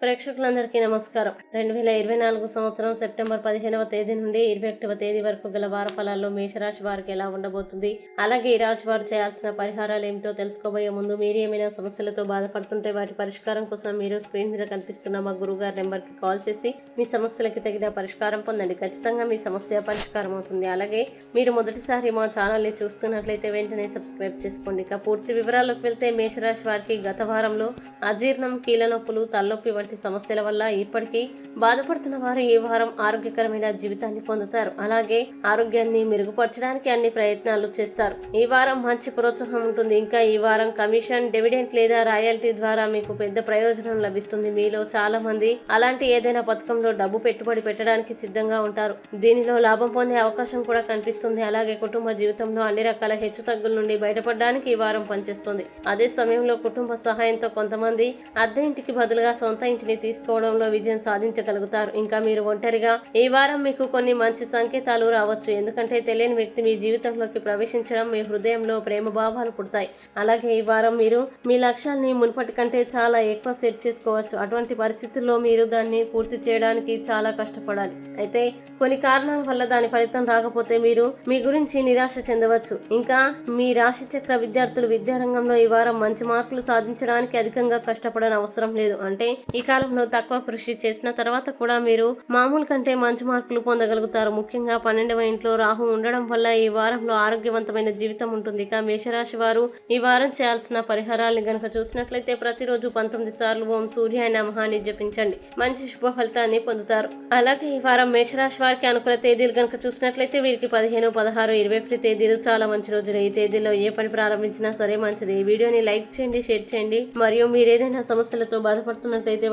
ప్రేక్షకులందరికీ నమస్కారం. రెండు వేల ఇరవై నాలుగు సంవత్సరం సెప్టెంబర్ పదిహేనవ తేదీ నుండి ఇరవై ఒకటవ తేదీ వరకు గల వార ఫలాల్లో మేషరాశి వారికి ఎలా ఉండబోతుంది? అలాగే ఈ రాశి వారు చేయాల్సిన పరిహారాలు ఏమిటో తెలుసుకోబోయే ముందు మీరు ఏమైనా సమస్యలతో బాధపడుతుంటే వాటి పరిష్కారం కోసం మీరు స్క్రీన్ మీద కనిపిస్తున్న మా గురుగారి నెంబర్కి కాల్ చేసి మీ సమస్యలకి తగిన పరిష్కారం పొందండి. ఖచ్చితంగా మీ సమస్య పరిష్కారం అవుతుంది. అలాగే మీరు మొదటిసారి మా ఛానల్ని చూస్తున్నట్లయితే వెంటనే సబ్స్క్రైబ్ చేసుకోండి. ఇక పూర్తి వివరాలకు వెళ్తే మేషరాశి వారికి గత వారంలో అజీర్ణం కీళ్ళ నొప్పులు తలనొప్పి వంటి సమస్యల వల్ల ఇప్పటికీ బాధపడుతున్న వారు ఈ వారం ఆరోగ్యకరమైన జీవితాన్ని పొందుతారు. అలాగే ఆరోగ్యాన్ని మెరుగుపరచడానికి అన్ని ప్రయత్నాలు చేస్తారు. ఈ వారం మంచి ప్రోత్సాహం ఉంటుంది. ఇంకా ఈ వారం కమిషన్ డివిడెంట్ లేదా రాయల్టీ ద్వారా మీకు పెద్ద ప్రయోజనం లభిస్తుంది. మీలో చాలా మంది అలాంటి ఏదైనా పథకంలో డబ్బు పెట్టుబడి పెట్టడానికి సిద్ధంగా ఉంటారు. దీనిలో లాభం పొందే అవకాశం కూడా కనిపిస్తుంది. అలాగే కుటుంబ జీవితంలో అన్ని రకాల హెచ్చుతగ్గుల నుండి బయటపడడానికి ఈ వారం పనిచేస్తుంది. అదే సమయంలో కుటుంబ సహాయంతో కొంతమంది అద్దె ఇంటికి బదులుగా సొంత ఇంటిని తీసుకోవడంలో విజయం సాధించగలుగుతారు. ఇంకా మీరు ఒంటరిగా ఈ వారం మీకు కొన్ని మంచి సంకేతాలు రావచ్చు. ఎందుకంటే తెలియని వ్యక్తి మీ జీవితంలోకి ప్రవేశించడం మీ హృదయంలో ప్రేమ భావాలు పుడతాయి. అలాగే ఈ వారం మీరు మీ లక్ష్యాన్ని మునుపటి కంటే చాలా ఎక్కువ సెట్ చేసుకోవచ్చు. అటువంటి పరిస్థితుల్లో మీరు దాన్ని పూర్తి చేయడానికి చాలా కష్టపడాలి. అయితే కొన్ని కారణాల వల్ల దాని ఫలితం రాకపోతే మీరు మీ గురించి నిరాశ చెందవచ్చు. ఇంకా మీ రాశి చక్ర విద్యార్థులు విద్యారంగంలో ఈ వారం మంచి మార్కులు సాధించడానికి అధికంగా కష్టపడని అవసరం లేదు. అంటే ఈ కాలంలో తక్కువ కృషి చేసిన తర్వాత కూడా మీరు మామూలు కంటే మంచి మార్కులు పొందగలుగుతారు. ముఖ్యంగా పన్నెండవ ఇంట్లో రాహు ఉండడం వల్ల ఈ వారంలో ఆరోగ్యవంతమైన జీవితం ఉంటుంది. ఇక మేషరాశి వారు ఈ వారం చేయాల్సిన పరిహారాలను గనక చూసినట్లయితే ప్రతిరోజు పంతొమ్మిది సార్లు ఓం సూర్యాయ నమహాన్ని జపించండి. మంచి శుభ ఫలితాన్ని పొందుతారు. అలాగే ఈ వారం మేషరాశి వారికి అనుకూల తేదీలు గనక చూసినట్లయితే వీరికి పదిహేను పదహారు ఇరవై ఒకటి తేదీలు చాలా మంచి రోజులు. ఈ తేదీలో ఏ పని ప్రారంభించినా సరే మంచిది. ఈ వీడియోని లైక్ చేయండి షేర్ చేయండి. మరియు మీరు ఏదైనా సమస్యలతో బాధపడుతున్నట్లయితే